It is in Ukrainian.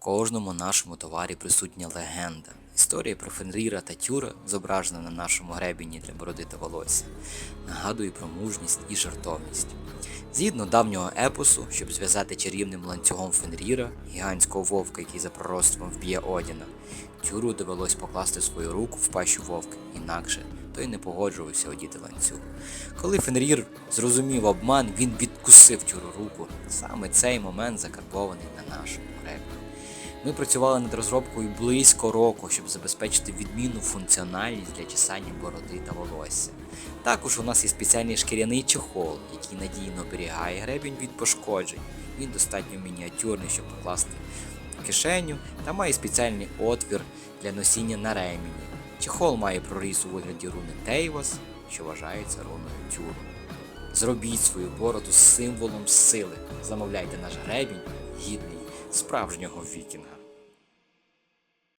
кожному нашому товарі присутня легенда. Історія про Фенріра та Тюра, зображена на нашому гребені для бороди та волосся, нагадує про мужність і жартовність. Згідно давнього епосу, щоб зв'язати чарівним ланцюгом Фенріра, гігантського вовка, який за пророцтвом вб'є Одіна, Тюру довелось покласти свою руку в пащу вовка, інакше той не погоджувався одіти ланцюг. Коли Фенрір зрозумів обман, він відкусив Тюру руку. Саме цей момент закарбований на нашому гребні. Ми працювали над розробкою близько року, щоб забезпечити відмінну функціональність для чесання бороди та волосся. Також у нас є спеціальний шкіряний чехол, який надійно оберігає гребінь від пошкоджень. Він достатньо мініатюрний, щоб покласти в кишеню, та має спеціальний отвір для носіння на ремені. Чехол має проріз у вигляді руни Тейвас, що вважається руною тюру. Зробіть свою бороду символом сили. Замовляйте наш гребінь, гідний справжнього вікінга.